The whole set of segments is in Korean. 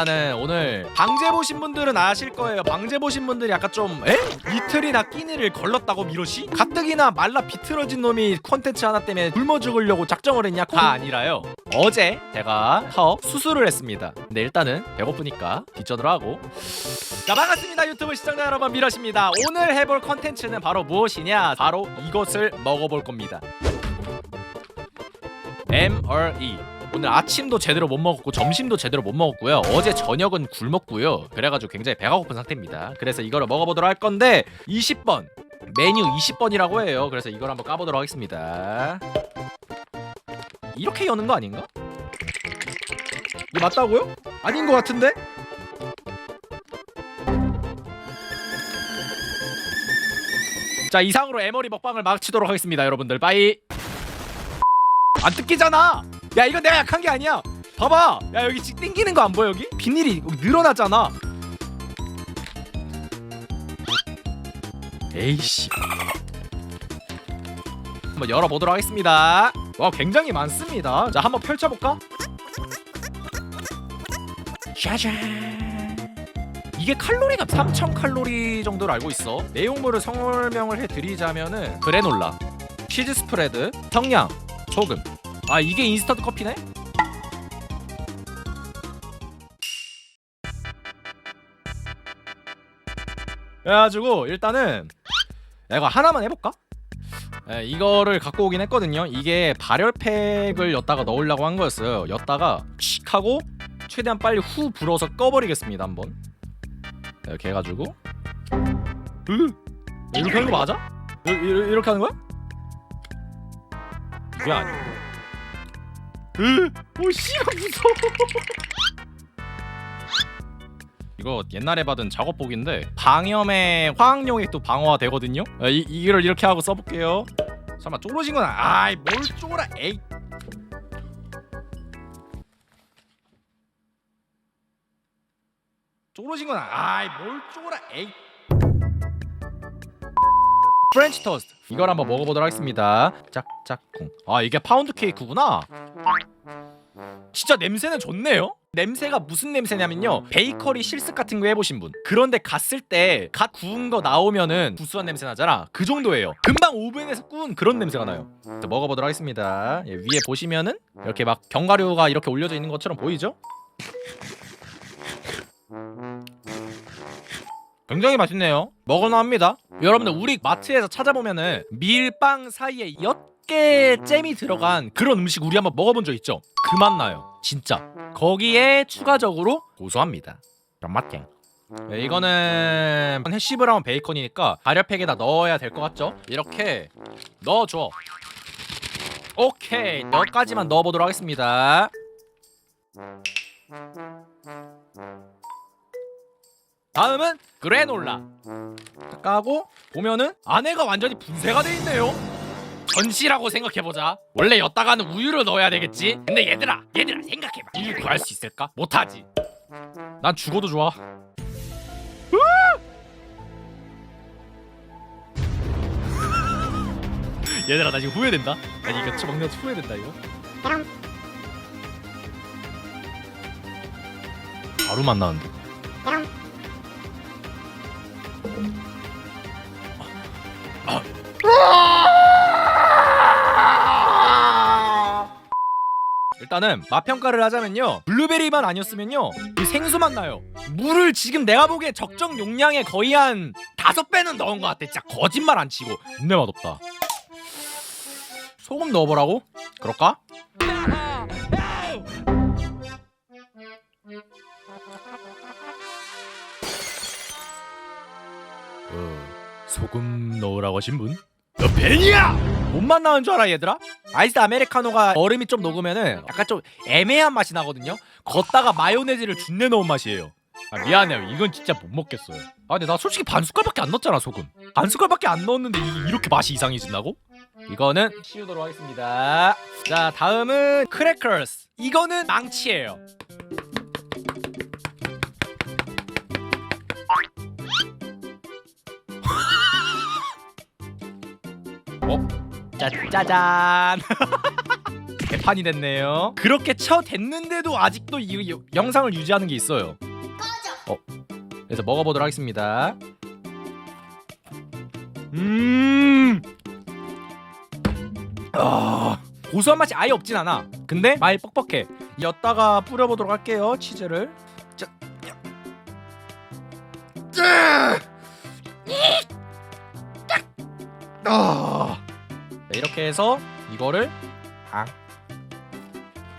일단은 오늘 방제 보신 분들은 아실 거예요. 방제 보신 분들이 약간 좀 에? 이틀이나 끼니를 걸렀다고 미로시? 가뜩이나 말라 비틀어진 놈이 콘텐츠 하나 때문에 굶어 죽으려고 작정을 했냐? 가 아니라요. 어제 제가 사업 수술을 했습니다. 근데 일단은 배고프니까 뒷전을 하고 자 반갑습니다 유튜브 시청자 여러분 미러십니다. 오늘 해볼 콘텐츠는 바로 무엇이냐? 바로 이것을 먹어볼 겁니다. MRE 오늘 아침도 제대로 못 먹었고 점심도 제대로 못 먹었고요 어제 저녁은 굶었고요 그래가지고 굉장히 배가 고픈 상태입니다 그래서 이거를 먹어보도록 할 건데 20번 메뉴 20번이라고 해요 그래서 이걸 한번 까보도록 하겠습니다 이렇게 여는 거 아닌가? 이게 맞다고요? 아닌 것 같은데? 자 이상으로 에머리 먹방을 마치도록 하겠습니다 여러분들 빠이 안 뜯기잖아. 야 이거 내가 약한 게 아니야. 봐봐. 야 여기 지금 땡기는 거 안 보여 여기? 비닐이 여기 늘어나잖아. 에이씨. 한번 열어보도록 하겠습니다. 와 굉장히 많습니다. 자 한번 펼쳐볼까? 짜잔. 이게 칼로리가 3,000 칼로리 정도로 알고 있어. 내용물을 설명을 해드리자면은 그래놀라, 치즈 스프레드, 성냥, 소금. 아 이게 인스턴트 커피네? 그래가지고 일단은 야, 이거 하나만 해볼까? 예, 이거를 갖고 오긴 했거든요. 이게 발열팩을 였다가 넣으려고 한 거였어요. 였다가 칙 하고 최대한 빨리 후 불어서 꺼버리겠습니다 한번. 이렇게 해가지고 으 이렇게 하는 거 맞아? 이- 이- 이렇게 하는 거야? 이게 아니고 으, 오 씨가 무서워. 이거 옛날에 받은 작업복인데 방염에 화학용이 또 방어가 되거든요. 아, 이 이걸 이렇게 하고 써볼게요. 쫄아진 건 아- 아이 뭘 쫄아? 에이. 쫄아진 건 아이 뭘 쫄아? 에이. 프렌치 토스트 이걸 한번 먹어보도록 하겠습니다 짝짝꿍 아 이게 파운드 케이크구나 진짜 냄새는 좋네요. 냄새가 무슨 냄새냐면요. 베이커리 실습 같은 거 해보신 분. 그런데 갔을 때 갓 구운 거 나오면은 구수한 냄새 나잖아. 그 정도예요. 금방 오븐에서 구운 그런 냄새가 나요. 자, 먹어보도록 하겠습니다. 예, 위에 보시면은 이렇게 막 견과류가 이렇게 올려져 있는 것처럼 보이죠? 굉장히 맛있네요. 먹을만 합니다. 여러분들 우리 마트에서 찾아보면은 밀빵 사이에 엿 개 잼이 들어간 그런 음식 우리 한번 먹어본 적 있죠? 그 맛 나요. 진짜. 거기에 추가적으로 고소합니다. 그런 맛갱. 네, 이거는 해시 브라운 베이컨이니까 발열팩에다 넣어야 될 것 같죠? 이렇게 넣어줘. 오케이 여기까지만 넣어보도록 하겠습니다. 다음은 그래놀라 자, 까고 보면은 안에가 완전히 분쇄가 돼 있네요 전시라고 생각해보자. 원래 였다가는 우유를 넣어야 되겠지? 근데 얘들아 얘들아 생각해봐. 우유 구할 수 있을까? 못하지. 난 죽어도 좋아. 얘들아 나 지금 후회된다. 나 이거 쳐 먹는 거 후회된다 이거. 바로 만나는데 일단은 맛 평가를 하자면요 블루베리만 아니었으면요 이 생수만 나요 물을 지금 내가 보기에 적정 용량의 거의 한 다섯 배는 넣은 것 같아 진짜 거짓말 안 치고 존내 맛없다 소금 넣어보라고? 그럴까? 어, 소금 넣으라고 하신 분? 너 벤이야! 뭔맛 나는 줄 알아 얘들아? 아이스 아메리카노가 얼음이 좀 녹으면은 약간 좀 애매한 맛이 나거든요? 걷다가 마요네즈를 준내 넣은 맛이에요. 아, 미안해요. 이건 진짜 못 먹겠어요. 아 근데 나 솔직히 반 숟갈밖에 안 넣었잖아 소금. 반 숟갈밖에 안 넣었는데 이게 이렇게 맛이 이상해진다고? 이거는 치우도록 하겠습니다. 자 다음은 크래커스. 이거는 망치예요 어? 짜, 짜잔 개판이 됐네요. 그렇게 쳐 됐는데도 아직도 이 여- 영상을 유지하는 게 있어요. 어, 그래서 먹어보도록 하겠습니다. 음, 아, 고소한 맛이 아예 없진 않아. 근데 많이 뻑뻑해. 였다가 뿌려보도록 할게요. 치즈를. 자, 야. 짜! 아. 자, 이렇게 해서 이거를 아.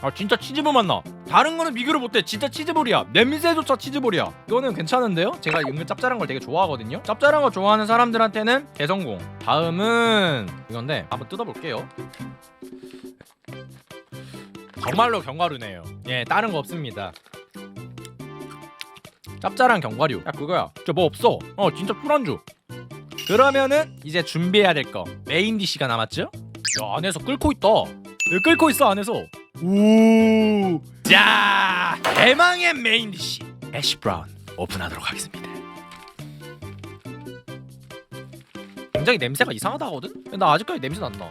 아 진짜 치즈볼 맛나. 다른 거는 비교를 못해. 진짜 치즈볼이야. 냄새조차 치즈볼이야. 이거는 괜찮은데요? 제가 은근 짭짤한 걸 되게 좋아하거든요. 짭짤한 거 좋아하는 사람들한테는 대성공. 다음은 이건데 한번 뜯어볼게요. 정말로 견과류네요. 예, 다른 거 없습니다. 짭짤한 견과류. 야 그거야. 저 뭐 없어. 어 진짜 술안주. 그러면은 이제 준비해야 될 거 메인 디시가 남았죠? 야 안에서 끓고 있다. 왜 끓고 있어 안에서? 오. 자 대망의 메인 디시 애쉬 브라운 오픈하도록 하겠습니다. 굉장히 냄새가 이상하다거든? 나 아직까지 냄새 안 나.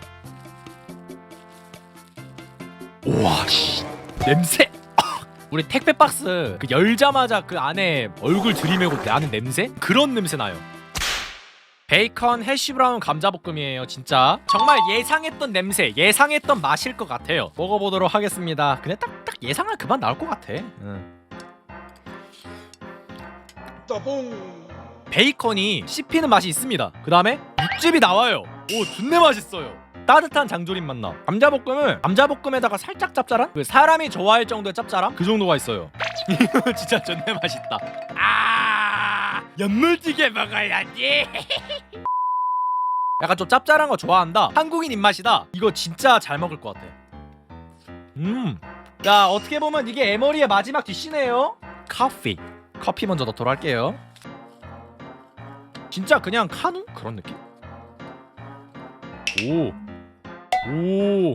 우와 씨 냄새. 우리 택배 박스 그 열자마자 그 안에 얼굴 들이밀고 나는 냄새? 그런 냄새 나요. 베이컨 해시 브라운 감자볶음이에요 진짜. 정말 예상했던 냄새 예상했던 맛일 것 같아요. 먹어보도록 하겠습니다. 근데 딱딱 예상을 그만 나올 것 같아. 응. 베이컨이 씹히는 맛이 있습니다. 그 다음에 육즙이 나와요. 오 존내 맛있어요. 따뜻한 장조림 맛나. 감자볶음은 감자볶음에다가 살짝 짭짤한? 그 사람이 좋아할 정도의 짭짤함? 그 정도가 있어요. 이거 진짜 존내 맛있다. 아 연물찌개 먹어야지. 약간 좀 짭짤한 거 좋아한다. 한국인 입맛이다. 이거 진짜 잘 먹을 것 같아. 음자 어떻게 보면 이게 에머리의 마지막 디시네요. 커피. 커피 먼저 넣도록 할게요. 진짜 그냥 카누? 그런 느낌? 오 오.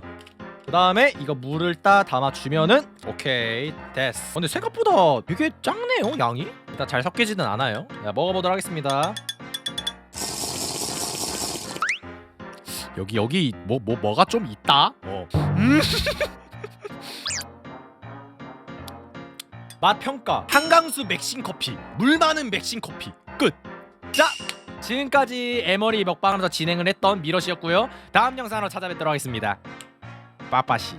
그 다음에 이거 물을 따 담아주면은 오케이 됐어. 근데 생각보다 되게 작네요 양이 일단 잘 섞이지는 않아요. 자 먹어보도록 하겠습니다. 여기 여기 뭐 뭐 뭐, 가 좀 있다? 어. 음. 맛 평가. 한강수 맥신 커피. 물 많은 맥신 커피. 끝자 지금까지 에머리 먹방하면서 진행을 했던 미러시였고요. 다음 영상으로 찾아뵙도록 하겠습니다. 빠빠시